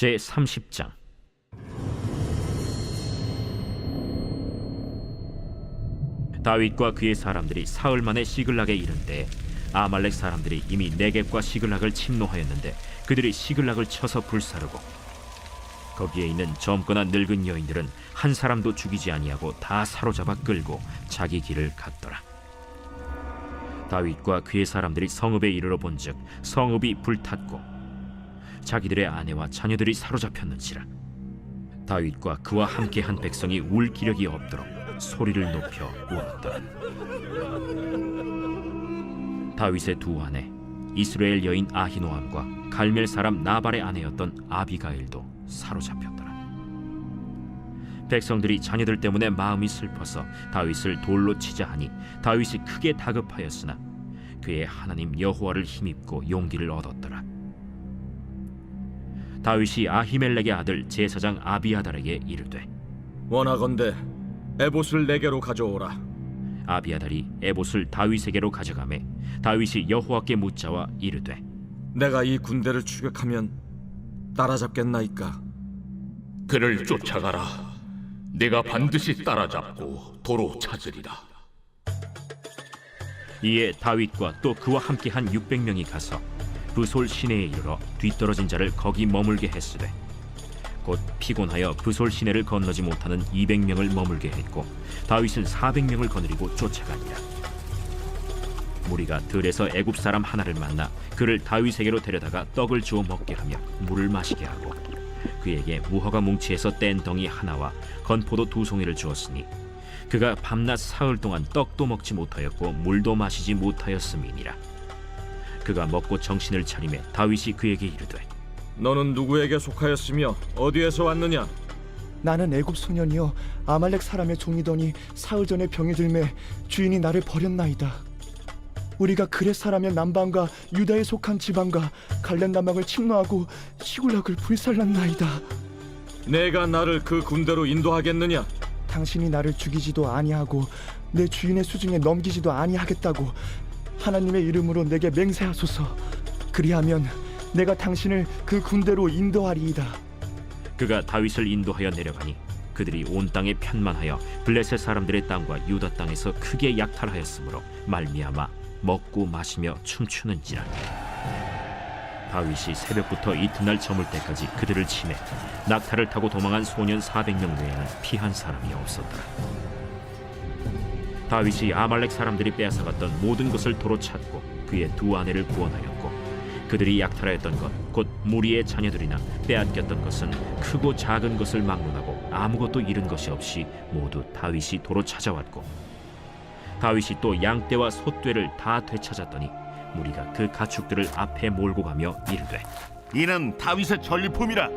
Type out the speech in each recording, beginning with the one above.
제 30장. 다윗과 그의 사람들이 사흘 만에 시글락에 이른 때 아말렉 사람들이 이미 네겝과 시글락을 침노하였는데 그들이 시글락을 쳐서 불사르고 거기에 있는 젊거나 늙은 여인들은 한 사람도 죽이지 아니하고 다 사로잡아 끌고 자기 길을 갔더라. 다윗과 그의 사람들이 성읍에 이르러 본즉 성읍이 불탔고 자기들의 아내와 자녀들이 사로잡혔는지라. 다윗과 그와 함께한 백성이 울 기력이 없도록 소리를 높여 울었더라. 다윗의 두 아내 이스라엘 여인 아히노암과 갈멜 사람 나발의 아내였던 아비가일도 사로잡혔더라. 백성들이 자녀들 때문에 마음이 슬퍼서 다윗을 돌로 치자 하니 다윗이 크게 다급하였으나 그의 하나님 여호와를 힘입고 용기를 얻었더라 다윗이 아히멜렉의 아들 제사장 아비아달에게 이르되 원하건대 에봇을 내게로 가져오라. 아비아달이 에봇을 다윗에게로 가져가매 다윗이 여호와께 묻자와 이르되 내가 이 군대를 추격하면 따라잡겠나이까? 그를 쫓아가라. 내가 반드시 따라잡고 도로 찾으리라. 이에 다윗과 또 그와 함께한 600명이 가서 부솔 시내에 이르러 뒤떨어진 자를 거기 머물게 했으되 곧 피곤하여 부솔 시내를 건너지 못하는 200명을 머물게 했고 다윗은 400명을 거느리고 쫓아가니라 무리가 들에서 애굽 사람 하나를 만나 그를 다윗에게로 데려다가 떡을 주어 먹게 하며 물을 마시게 하고 그에게 무화과 뭉치에서 뗀 덩이 하나와 건포도 두 송이를 주었으니 그가 밤낮 사흘 동안 떡도 먹지 못하였고 물도 마시지 못하였음이니라 그가 먹고 정신을 차리매 다윗이 그에게 이르되 너는 누구에게 속하였으며 어디에서 왔느냐? 나는 애굽 소년이여 아말렉 사람의 종이더니 사흘 전에 병이 들매 주인이 나를 버렸나이다. 우리가 그렛 사람의 남방과 유다에 속한 지방과 갈렙 남방을 침노하고 시굴락을 불살랐나이다. 내가 나를 그 군대로 인도하겠느냐? 당신이 나를 죽이지도 아니하고 내 주인의 수중에 넘기지도 아니하겠다고 하나님의 이름으로 내게 맹세하소서. 그리하면 내가 당신을 그 군대로 인도하리이다. 그가 다윗을 인도하여 내려가니 그들이 온 땅에 편만하여 블레셋 사람들의 땅과 유다 땅에서 크게 약탈하였으므로 말미암아 먹고 마시며 춤추는지라 다윗이 새벽부터 이튿날 저물 때까지 그들을 치매 낙타를 타고 도망한 소년 400명 외에는 피한 사람이 없었더라 다윗이 아말렉 사람들이 빼앗아갔던 모든 것을 도로 찾고 그의 두 아내를 구원하였고 그들이 약탈하였던 것 곧 무리의 자녀들이나 빼앗겼던 것은 크고 작은 것을 막론하고 아무것도 잃은 것이 없이 모두 다윗이 도로 찾아왔고 다윗이 또 양떼와 소떼를 다 되찾았더니 무리가 그 가축들을 앞에 몰고 가며 이르되 이는 다윗의 전리품이라.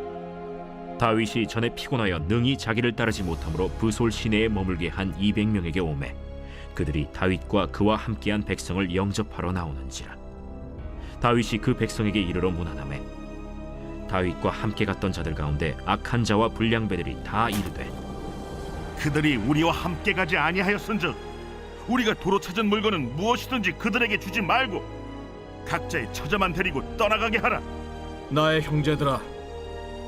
다윗이 전에 피곤하여 능히 자기를 따르지 못하므로 부솔 시내에 머물게 한 200명에게 오매 그들이 다윗과 그와 함께한 백성을 영접하러 나오는지라. 다윗이 그 백성에게 이르러 문안하매 다윗과 함께 갔던 자들 가운데 악한 자와 불량배들이 다 이르되 그들이 우리와 함께 가지 아니하였은즉 우리가 도로 찾은 물건은 무엇이든지 그들에게 주지 말고 각자의 처자만 데리고 떠나가게 하라. 나의 형제들아,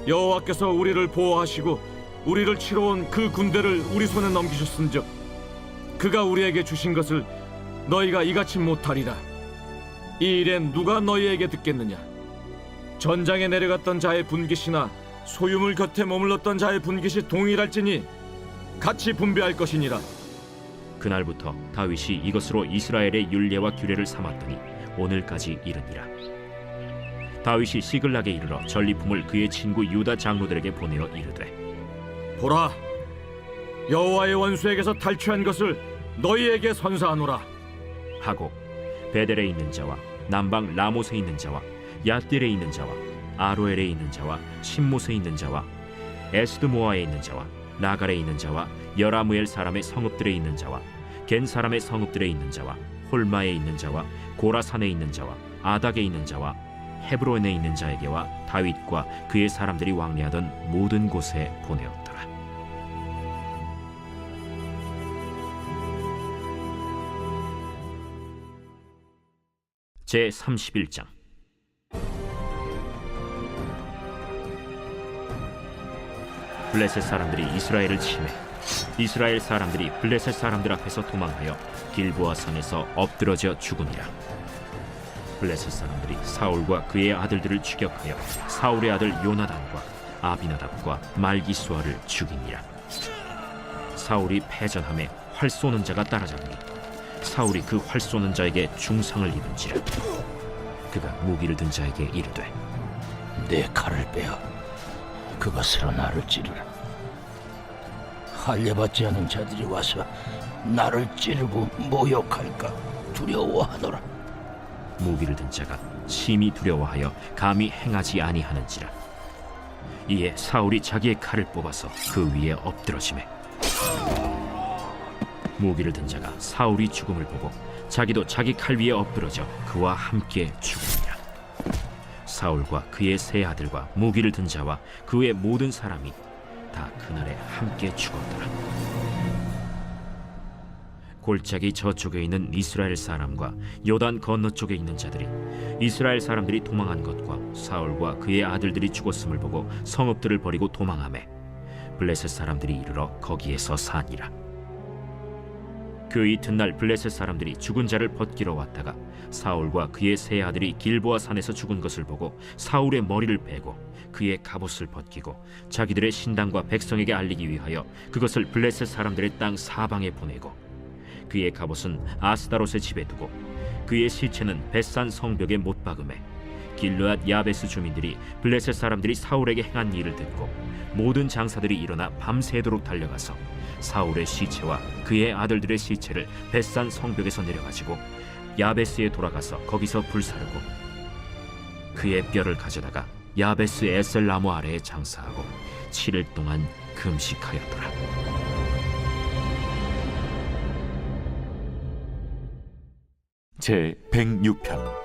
여호와께서 우리를 보호하시고 우리를 치러 온 그 군대를 우리 손에 넘기셨은즉 그가 우리에게 주신 것을 너희가 이같이 못하리라. 이 일엔 누가 너희에게 듣겠느냐? 전장에 내려갔던 자의 분깃이나 소유물 곁에 머물렀던 자의 분깃이 동일할지니 같이 분배할 것이니라. 그날부터 다윗이 이것으로 이스라엘의 율례와 규례를 삼았더니 오늘까지 이르니라 다윗이 시글락에 이르러 전리품을 그의 친구 유다 장로들에게 보내어 이르되 보라, 여호와의 원수에게서 탈취한 것을 너희에게 선사하노라. 하고 베델에 있는 자와 남방 라못에 있는 자와 야딜에 있는 자와 아로엘에 있는 자와 신못에 있는 자와 에스드모아에 있는 자와 나갈에 있는 자와 여라무엘 사람의 성읍들에 있는 자와 겐 사람의 성읍들에 있는 자와 홀마에 있는 자와 고라산에 있는 자와 아닥에 있는 자와 헤브론에 있는 자에게와 다윗과 그의 사람들이 왕래하던 모든 곳에 보내었더라. 제 31장. 블레셋 사람들이 이스라엘을 침해. 이스라엘 사람들이 블레셋 사람들 앞에서 도망하여 길보아 산에서 엎드러져 죽으니라. 블레셋 사람들이 사울과 그의 아들들을 추격하여 사울의 아들 요나단과 아비나답과 말기수아를 죽이니라. 사울이 패전함에 활 쏘는 자가 따라잡니 사울이 그 활 쏘는 자에게 중상을 입은지라 그가 무기를 든 자에게 이르되 내 칼을 빼어 그것으로 나를 찌르라. 할례받지 않은 자들이 와서 나를 찌르고 모욕할까 두려워하노라. 무기를 든 자가 심히 두려워하여 감히 행하지 아니하는지라 이에 사울이 자기의 칼을 뽑아서 그 위에 엎드러지매 무기를 든 자가 사울이 죽음을 보고 자기도 자기 칼 위에 엎드러져 그와 함께 죽으니라 사울과 그의 세 아들과 무기를 든 자와 그의 모든 사람이 다 그날에 함께 죽었더라. 골짜기 저쪽에 있는 이스라엘 사람과 요단 건너쪽에 있는 자들이 이스라엘 사람들이 도망한 것과 사울과 그의 아들들이 죽었음을 보고 성읍들을 버리고 도망하매 블레셋 사람들이 이르러 거기에서 사니라 그 이튿날 블레셋 사람들이 죽은 자를 벗기러 왔다가 사울과 그의 세 아들이 길보아 산에서 죽은 것을 보고 사울의 머리를 베고 그의 갑옷을 벗기고 자기들의 신당과 백성에게 알리기 위하여 그것을 블레셋 사람들의 땅 사방에 보내고 그의 갑옷은 아스다롯의 집에 두고 그의 시체는 벳산 성벽에 못 박음에 길르앗 야베스 주민들이 블레셋 사람들이 사울에게 행한 일을 듣고 모든 장사들이 일어나 밤새도록 달려가서 사울의 시체와 그의 아들들의 시체를 벳산 성벽에서 내려가지고 야베스에 돌아가서 거기서 불사르고 그의 뼈를 가져다가 야베스 에셀 나무 아래에 장사하고 7일 동안 금식하였더라. 제 106편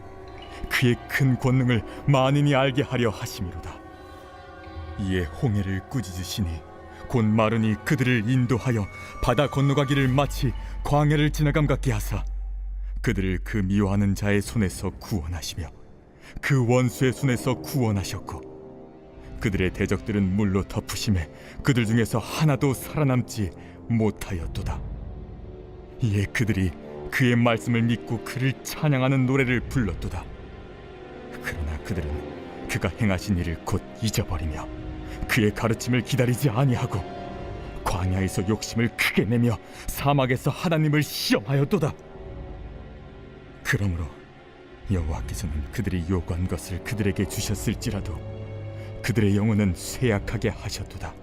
그의 큰 권능을 만인이 알게 하려 하심이로다. 이에 홍해를 꾸짖으시니 곧 마르니 그들을 인도하여 바다 건너가기를 마치 광야를 지나감 같게 하사 그들을 그 미워하는 자의 손에서 구원하시며 그 원수의 손에서 구원하셨고 그들의 대적들은 물로 덮으심에 그들 중에서 하나도 살아남지 못하였도다. 이에 그들이 그의 말씀을 믿고 그를 찬양하는 노래를 불렀도다. 그러나 그들은 그가 행하신 일을 곧 잊어버리며 그의 가르침을 기다리지 아니하고 광야에서 욕심을 크게 내며 사막에서 하나님을 시험하였도다. 그러므로 여호와께서는 그들이 요구한 것을 그들에게 주셨을지라도 그들의 영혼은 쇠약하게 하셨도다.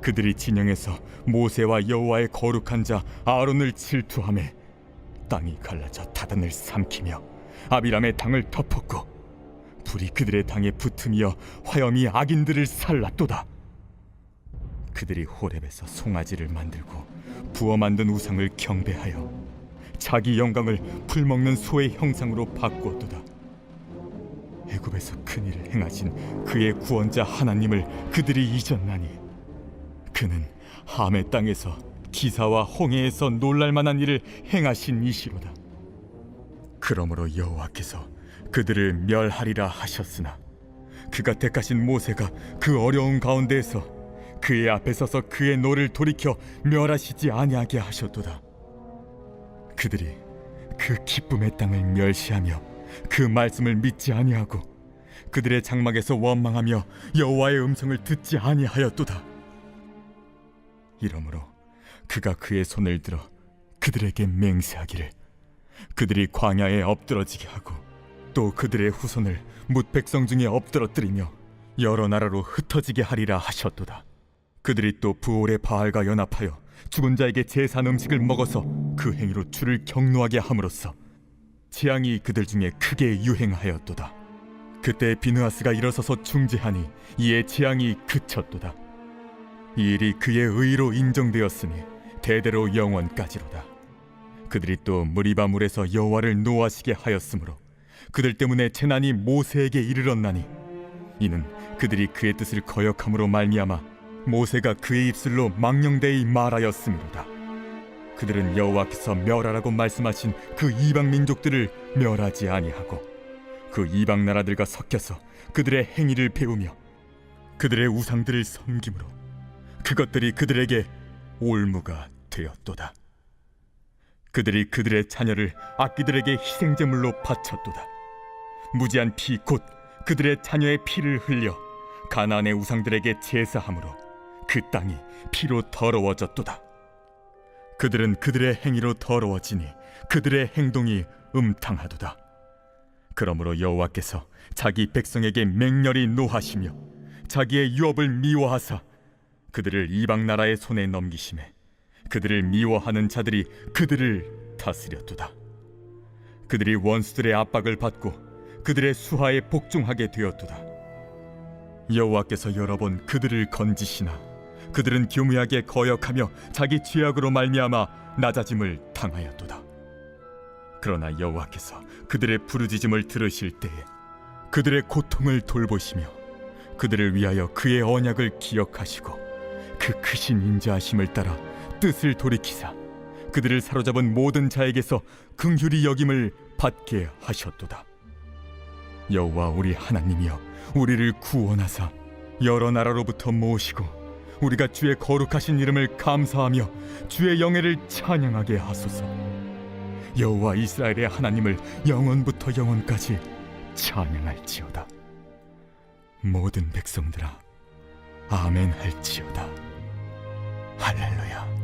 그들이 진영에서 모세와 여호와의 거룩한 자 아론을 질투하며 땅이 갈라져 다단을 삼키며 아비람의 당을 덮었고 불이 그들의 당에 붙으며 화염이 악인들을 살랐도다. 그들이 호렙에서 송아지를 만들고 부어 만든 우상을 경배하여 자기 영광을 풀먹는 소의 형상으로 바꾸었도다. 애굽에서 큰 일을 행하신 그의 구원자 하나님을 그들이 잊었나니 그는 함의 땅에서 기사와 홍해에서 놀랄 만한 일을 행하신 이시로다. 그러므로 여호와께서 그들을 멸하리라 하셨으나 그가 택하신 모세가 그 어려운 가운데에서 그의 앞에 서서 그의 노를 돌이켜 멸하시지 아니하게 하셨도다. 그들이 그 기쁨의 땅을 멸시하며 그 말씀을 믿지 아니하고 그들의 장막에서 원망하며 여호와의 음성을 듣지 아니하였도다. 이러므로 그가 그의 손을 들어 그들에게 맹세하기를 그들이 광야에 엎드러지게 하고 또 그들의 후손을 뭇 백성 중에 엎드러뜨리며 여러 나라로 흩어지게 하리라 하셨도다. 그들이 또 부올의 바알과 연합하여 죽은 자에게 제산 음식을 먹어서 그 행위로 주를 경노하게 함으로써 재앙이 그들 중에 크게 유행하였도다. 그때 비느하스가 일어서서 중재하니 이에 재앙이 그쳤도다. 이 일이 그의 의로 인정되었으니 대대로 영원까지로다. 그들이 또 무리바 물에서 여호와를 노하시게 하였으므로 그들 때문에 재난이 모세에게 이르렀나니 이는 그들이 그의 뜻을 거역함으로 말미암아 모세가 그의 입술로 망령되이 말하였음이로다. 그들은 여호와께서 멸하라고 말씀하신 그 이방 민족들을 멸하지 아니하고 그 이방 나라들과 섞여서 그들의 행위를 배우며 그들의 우상들을 섬김으로 그것들이 그들에게 올무가 되었도다. 그들이 그들의 자녀를 악기들에게 희생제물로 바쳤도다. 무지한 피 곧 그들의 자녀의 피를 흘려 가나안의 우상들에게 제사함으로 그 땅이 피로 더러워졌도다. 그들은 그들의 행위로 더러워지니 그들의 행동이 음탕하도다. 그러므로 여호와께서 자기 백성에게 맹렬히 노하시며 자기의 유업을 미워하사 그들을 이방 나라의 손에 넘기심에 그들을 미워하는 자들이 그들을 다스렸도다. 그들이 원수들의 압박을 받고 그들의 수하에 복종하게 되었도다. 여호와께서 여러 번 그들을 건지시나 그들은 교묘하게 거역하며 자기 죄악으로 말미암아 낮아짐을 당하였도다. 그러나 여호와께서 그들의 부르짖음을 들으실 때에 그들의 고통을 돌보시며 그들을 위하여 그의 언약을 기억하시고 그 크신 인자하심을 따라 뜻을 돌이키사 그들을 사로잡은 모든 자에게서 긍휼히 여김을 받게 하셨도다. 여호와 우리 하나님이여 우리를 구원하사 여러 나라로부터 모으시고 우리가 주의 거룩하신 이름을 감사하며 주의 영예를 찬양하게 하소서. 여호와 이스라엘의 하나님을 영원부터 영원까지 찬양할지어다. 모든 백성들아 아멘 할지어다. 할렐루야.